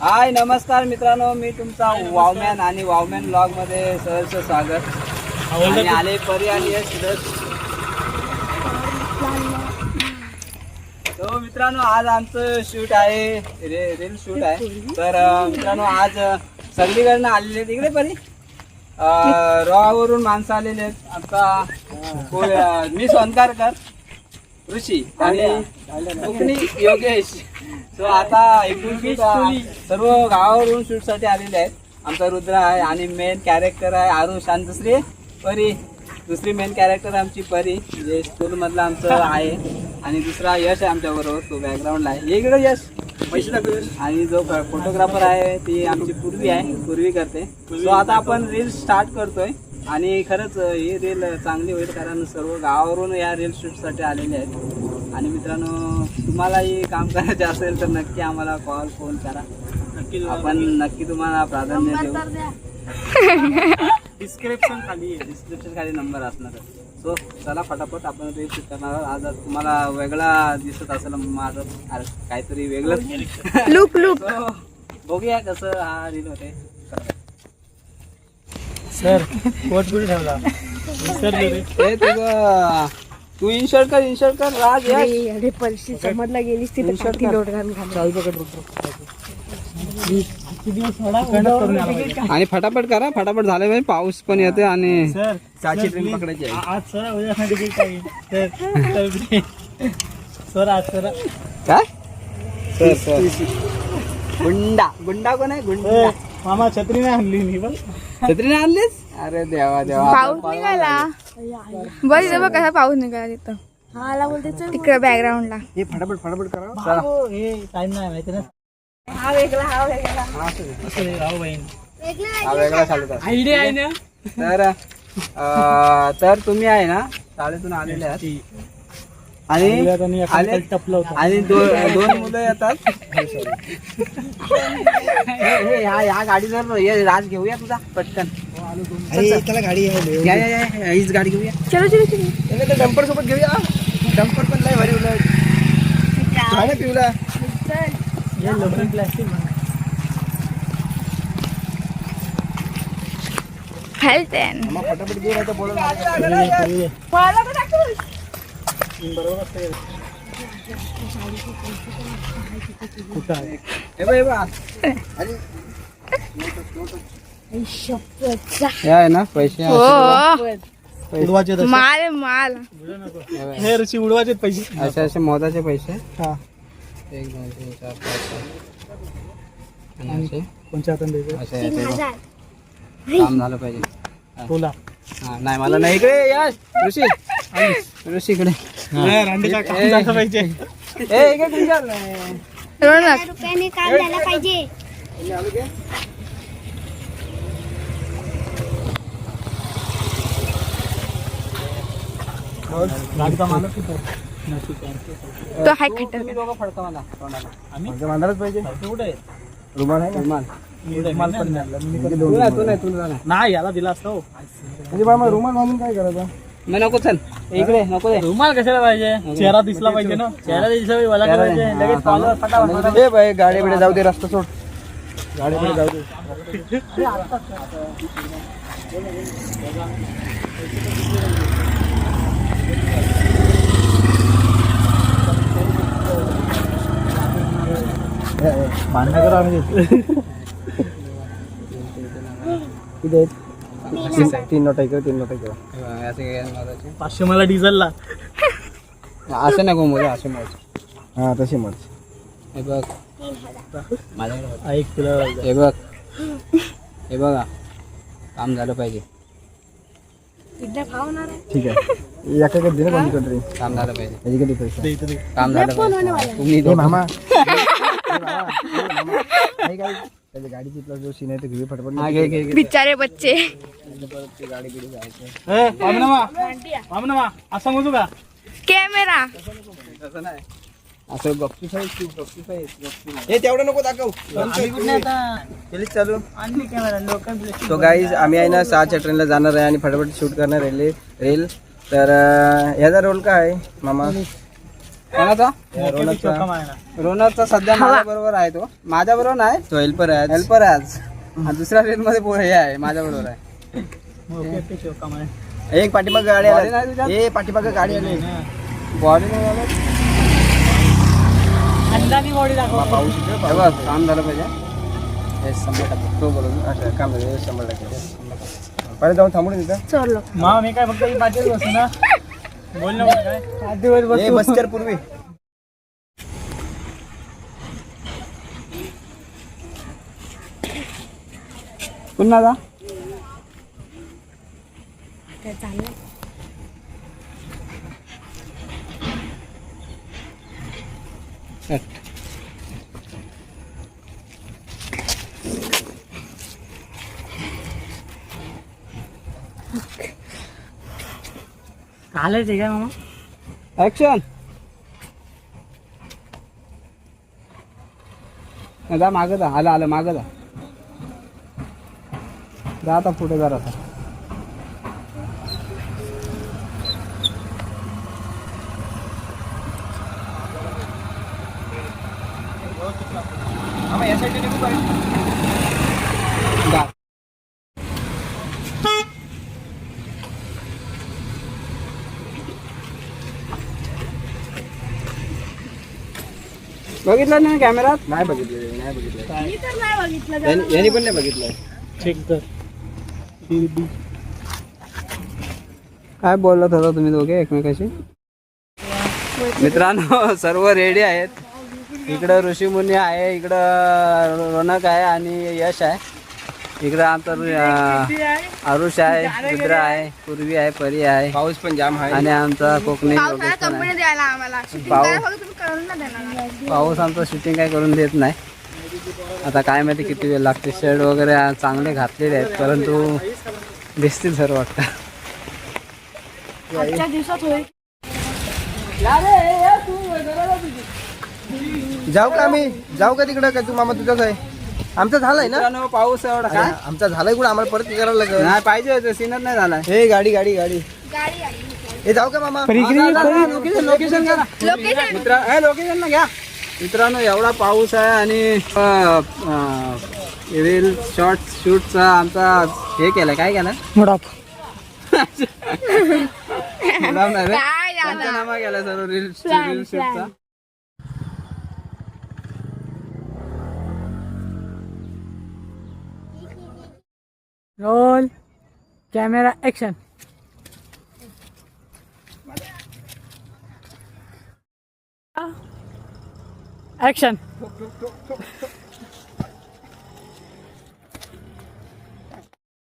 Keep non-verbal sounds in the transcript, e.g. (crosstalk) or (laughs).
हाय नमस्कार मित्रांनो मी तुमचा वावमॅन आणि वावमॅन ब्लॉगमध्ये सहर्ष स्वागत. आणि आले परी आणि रथ. तो मित्रांनो आज आमचं शूट आहे रे रील शूट आहे. तर मित्रांनो आज सगळीकडनं आलेले आहेत. इकडे परी. रॉवरून माणसं आलेले आहेत. अं, मी सोनकारकर ऋषी आणि कोकणी योगेश. सो आता एकूण अं, सर्व गावावरून शूटसाठी आलेले आहेत. आमचा रुद्र आहे आणि मेन कॅरेक्टर आहे आरुष आणि दुसरी परी. दुसरी मेन कॅरेक्टर आमची परी जे स्कूल मधलं आमचं आहे. आणि दुसरा यश आहे आमच्या बरोबर तो बॅकग्राऊंडला आहे. इकडे यश. आणि जो फोटोग्राफर आहे ती आमची पूर्वी आहे पूर्वी करते. सो आता आपण रील स्टार्ट करतोय. आणि खरंच ही रील चांगली होईल कारण सर्व गावावरून या रील शूटसाठी आलेले आहेत. आणि मित्रांनो तुम्हालाही काम करायचे असेल तर नक्की आम्हाला कॉल फोन करा. आपण नक्की तुम्हाला प्राधान्य देऊ. डिस्क्रिप्शन खाली डिस्क्रिप्शन खाली नंबर असणार सो चला फटाफट आपण रील शूट करणार आहोत. आज तुम्हाला वेगळा दिसत असेल माझं काहीतरी वेगळं. लुक लुक (laughs) बघूया कसं हा रील होते सर कोट कुठे ठेवला? हे तुझं तू इन्शर्ट कर इन्शर्ट कर राज अरे अरे समजला गेलीस तिथे. लोट पकड किती दिवस सोडा आणि फटाफट करा फटाफट झाले पाहिजे पाऊस पण येते आणि सर चाची सर, ट्रेन please. पकडायची आहे. आ- आज सर उद्या तिकीट काही सर सर, please. सर आज सर. काय? Sir sir. गुंडा गुंडा कोण आहे? गुंडा. मामा छत्री नाही आणली मी पण छत्रीने आणलीस? अरे देवा देवा. पाऊस निघाला. बघ इथं बघ कसा पाऊस निघाला तिथं. तिकडे बॅकग्राऊंडला हे फटाफट फटाफट करा. हे टाइम नाही माहिती ना. हा वेगळा हा वेगळा हा वेगळा चालू. आयडिया आहे ना? तर अं, तर तुम्ही आहे ना शाळेतून आलेले आहात. आणि आले टपलं होतं. आणि दोन दोन मुलं येतात. हे हे, ह्या ह्या गाडीवर ये राज घेऊया तुझा पटकन. त्याला गाडी आहे या या या, या हीच गाडी घेऊया. चलो चलो चलो. डंपर सोबत घेऊया. डंपर पण नाही भारी उलट. पिवला प्लास्टिक हेल्थ अँड फटाफट घेऊन आता बोलत कुठं आहे? ना पैसे हो. माल माल. हे ऋषी उडवायचे पैसे. असे असे मोदाचे पैसे. हा. एक दोन तीन चार पाच आणि कोणच्या हातात द्यायचे. काम झालं पाहिजे. बोला. हा, नाही मला नाही इकडे यश ऋषी. ऋषी इकडे. झालं पाहिजे. रुपयाने काम झालं तो हाय रुमाल रुमाल. रुमाल नाही याला दिला असता हो. रुमाल बांधून काय करायचं? मी नको चल. इकडे नको दे. रुमाल कशाला पाहिजे? चेहरा दिसला पाहिजे ना? चेहरा दिसला पाहिजे मला लगेच follower फटाफट ए बाई गाडी बिडे जाऊ दे रस्ता सोड. गाडी बिडे जाऊ दे. भांडणं करू आम्ही. (laughs) तिथे. तीन नोटा इकडे तीन नोटा इकडे काय पाचशे मला डिझेलला असे नको मोजे असे मोज हा तशी मग हे बघ माझ्याकडे ऐक तुला हे बघ हे बघा काम झालं पाहिजे ठीक आहे एका कधी ना कोणती कंट्री काम झालं पाहिजे त्याची कधी पैसे काम झालं पाहिजे तुम्ही दोघं- मामा त्याच्या गाडीची प्लस जो सीन आहे ते घेऊ फटफट. घे, घे, घे. बिचारे बच्चे. असं मोजू का? कॅमेरा. तसं नाही. असं गप्पी हे तेवढं नको दाखव. चालू. आणली कॅमेरा लोकल तो गाईज आम्ही आहे ना सहाच्या ट्रेनला जाणार आहे आणि फटाफट शूट करणार आहे रील. तर अं, ह्याचा रोल काय आहे मामा? कोणाचा रोनरचा सध्या माझ्या बरोबर आहे तो. माझ्या बरोबर नाही. तो हेल्पर आहे हेल्पर आहे आज. आणि दुसऱ्या रेल मध्ये पो- हे आहे माझ्या बरोबर आहे एक पाठीमाग गाडी गाडी नाही आली? ए पाठीमाग गाडी आली. बॉडी दाखव पाऊस इकडे बघ काम झालं पाहिजे. हे शंभर टक्के. तो बोलून अच्छा काम झालं. शंभर टक्के. पहिले जाऊन थांबून तिथं मा मी काय फक्त ही बसू ना? बोल ना काय? ए बस कर पूर्वी. पुन्हा जा. आलंय ते काय मामा? ऍक्शन जा मागं जा. आलं आलं मागं जा. जा आता पुढे जरा जा बघितलं ना कॅमेरात नाही बघितलं नाही बघितलं. मी तर नाही बघितलं यांनी यांनी पण नाही बघितलं. चेक कर. काय बोलत होता तुम्ही दोघे एकमेकाशी? मित्रांनो सर्व रेडी आहेत. इकडं ऋषीमुनी आहे इकडं रोनक आहे आणि यश आहे. इकडं आमचा आरुष आहे रुद्र आहे पूर्वी आहे परी आहे. पाऊस पण जाम आहे. आणि आमचा कोकणी पाऊस. पाऊस आमचं शूटिंग काय करून देत नाही. आता काय माहिती किती वेळ लागते. शर्ट वगैरे चांगले घातलेले आहेत परंतु दिसतील सर्व वाटतं. जाऊ का आम्ही? जाऊ का तिकडं? का तू मामा तुझंच आहे? आमचा झालाय ना? मित्रांनो, पाऊस एवढा. अरे, काय आमचा झालाय कुठं? आम्हाला परत करायला लागेल. नाही पाहिजे सीनच नाही झालाय हे गाडी गाडी गाडी. हे जाऊ का मामा? लोकेशन लोकेशन मित्र हे लोकेशन ना घ्या. मित्रांनो एवढा पाऊस आहे आणि रील शॉर्ट शूटचा आमचा हे केलाय. काय केलाय मुडाप. (laughs) मुलाम नाही रे. काय झालं? पंचनामा केलाय सर्व रील रील शूटचा रोल कॅमेरा ऍक्शन ऍक्शन